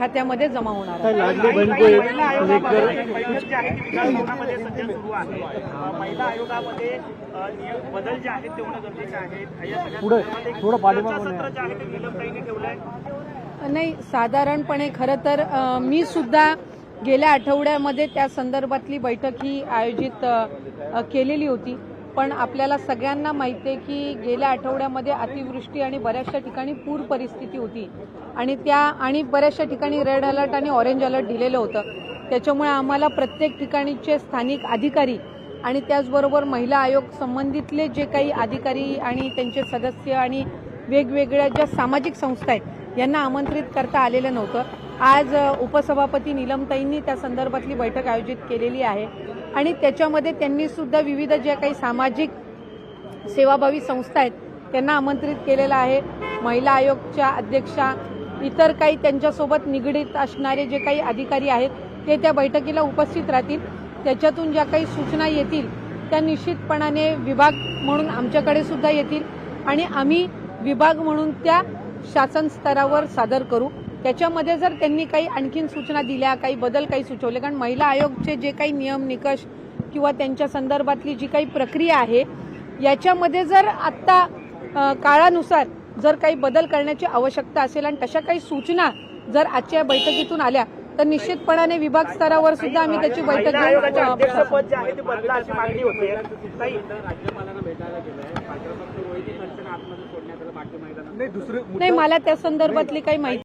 खात्यामध्ये जमा होणार महिला आयोगामध्ये बदल जे आहेत ते होणं गरजेचे आहेत नाही साधारणपणे खरं तर मी सुद्धा गेल्या आठवड्यामध्ये त्या संदर्भातली बैठक ही आयोजित केलेली होती. पण आपल्याला सगळ्यांना माहिती आहे की गेल्या आठवड्यामध्ये अतिवृष्टी आणि बऱ्याचशा ठिकाणी पूर परिस्थिती होती. आणि त्या आणि बऱ्याचशा ठिकाणी रेड अलर्ट आणि ऑरेंज अलर्ट दिलेलं होतं. त्याच्यामुळे आम्हाला प्रत्येक ठिकाणीचे स्थानिक अधिकारी आणि त्याचबरोबर महिला आयोग संबंधितले जे काही अधिकारी आणि त्यांचे सदस्य आणि वेगवेगळ्या ज्या सामाजिक संस्था आहेत यांना आमंत्रित करता आलेलं नव्हतं. आज उपसभापती निलमताईंनी त्या संदर्भातली बैठक आयोजित केलेली आहे. आणि त्याच्यामध्ये त्यांनी सुद्धा विविध ज्या काही सामाजिक सेवाभावी संस्था आहेत त्यांना आमंत्रित केलेलं आहे. महिला आयोगच्या अध्यक्षा इतर काही त्यांच्यासोबत निगडीत असणारे जे काही अधिकारी आहेत ते त्या बैठकीला उपस्थित राहतील. त्याच्यातून ज्या काही सूचना येतील त्या निश्चितपणाने विभाग म्हणून आमच्याकडे सुद्धा येतील आणि आम्ही विभाग म्हणून त्या शासन स्तरावर सादर करू. त्याच्यामध्ये जर त्यांनी काही आणखीन सूचना दिल्या काही बदल काही सुचवले कारण महिला आयोगचे जे काही नियम निकष किंवा त्यांच्या संदर्भातली जी काही प्रक्रिया आहे याच्यामध्ये जर आत्ता काळानुसार जर काही बदल करण्याची आवश्यकता असेल आणि तशा काही सूचना जर आजच्या बैठकीतून आल्या तर निश्चितपणाने विभाग स्तरावर सुद्धा आम्ही त्याची बैठक महिला आयोगाचे घेऊन अ, अध्यक्षपद जे आहे ते बदला अशी मागणी होते. ताई नाही दुसरं नाही मला त्या संदर्भातली काही माहिती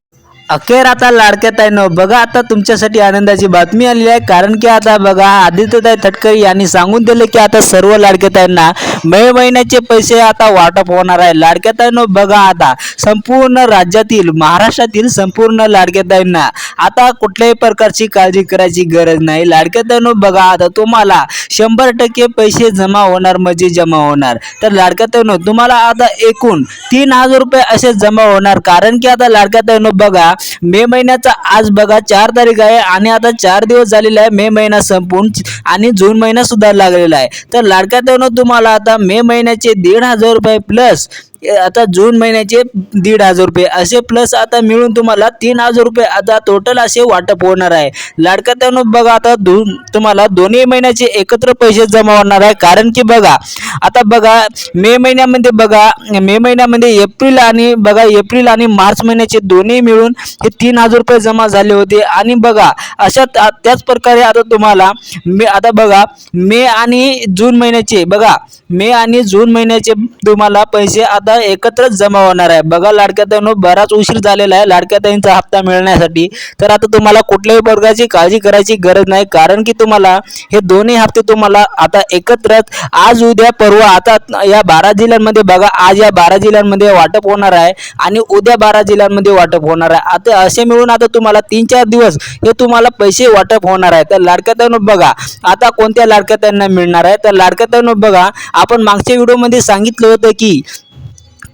अखेर आता लाडक्या ताईनं बघा आता तुमच्यासाठी आनंदाची बातमी आलेली आहे. कारण की आता बघा आदित्यताई तटकरी यांनी सांगून दिले की आता सर्व लाडक्या ताईंना मे महिन्याचे पैसे आता वाटप होणार आहे. लाडक्या ताईनं बघा आता. संपूर्ण राज्यातील महाराष्ट्रातील संपूर्ण लाडक्या ताईंना आता कुठल्याही प्रकारची काळजी करायची गरज नाही. लाडक्या ताईनं बघा आता तुम्हाला शंभर टक्के पैसे जमा होणार म्हणजे जमा होणार. तर लाडक्या ताईनं तुम्हाला आता एकूण तीन हजार रुपये असे जमा होणार. कारण की आता लाडक्या ताईनं बघा मे महिन्याचा आज बघा चार तारीख आहे आणि आता चार दिवस झालेला आहे. मे महिना संपून आणि जून महिना सुद्धा लागलेला आहे. तर लाडक्या तुम्हाला आता मे महिन्याचे दीड हजार रुपये प्लस आता जून महिन्याचे दीड हजार रुपये. असे प्लस आता मिळून तुम्हाला तीन हजार रुपये. आता टोटल असे वाटप होणार आहे. लाडका त्यानं बघा आता दोन तुम्हाला दोन्ही महिन्याचे एकत्र पैसे जमा होणार आहे. कारण की बघा आता बघा मे महिन्यामध्ये बघा मे महिन्यामध्ये एप्रिल आणि बघा एप्रिल आणि मार्च महिन्याचे दोन्ही मिळून हे तीन हजार रुपये जमा झाले होते. आणि बघा अशा त्या- त्याच प्रकारे आता तुम्हाला मे आता बघा मे आणि जून महिन्याचे बघा मे आणि जून महिन्याचे तुम्हाला पैसे आता एकत्रच जमा होणार आहे. बघा लाडक्या ताईंनो बराच उशीर झालेला आहे. लाडक्या ताईंचा हप्ता मिळण्यासाठी. तर आता तुम्हाला कुठल्याही प्रकारची काळजी करायची गरज नाही. कारण की तुम्हाला हे दोन्ही हप्ते तुम्हाला आता एकत्रच. आज उद्या परवा आता या बारा जिल्ह्यांमध्ये बघा आज या बारा जिल्ह्यांमध्ये वाटप होणार आहे आणि उद्या बारा जिल्ह्यांमध्ये वाटप होणार आहे. आता असे मिळून आता तुम्हाला तीन चार दिवस हे तुम्हाला पैसे वाटप होणार आहे. तर लाडक्या ताईंनो बघा आता कोणत्या लाडक्या त्यांना मिळणार आहे? तर लाडक्या ताईंनो बघा आपण मागच्या व्हिडिओमध्ये सांगितलं होतं की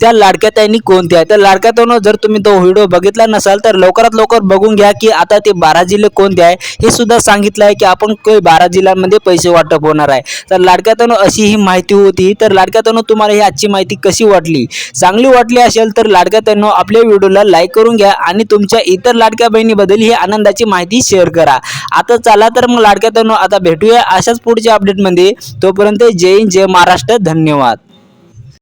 त्या लाडक्या ताईंनी कोणत्या आहे? तर लाडक्या ताईंनो जर तुम्ही तो व्हिडिओ बघितला नसाल तर लवकरात लवकर बघून घ्या की आता ते बारा जिल्हे कोणते आहे हे सुद्धा सांगितलं आहे की आपण काही बारा जिल्ह्यांमध्ये पैसे वाटप होणार आहे. तर लाडक्या ताईंनो अशी ही माहिती होती. तर लाडक्या ताईंनो तुम्हाला ही आजची माहिती कशी वाटली? चांगली वाटली असेल तर लाडक्या ताईंनो आपल्या व्हिडिओला लाईक करून घ्या आणि तुमच्या इतर लाडक्या बहिणीबद्दल ही आनंदाची माहिती शेअर करा. आता चला तर मग लाडक्या ताईंनो आता भेटूया अशाच पुढच्या अपडेटमध्ये तोपर्यंत जय हिंद जय महाराष्ट्र. धन्यवाद.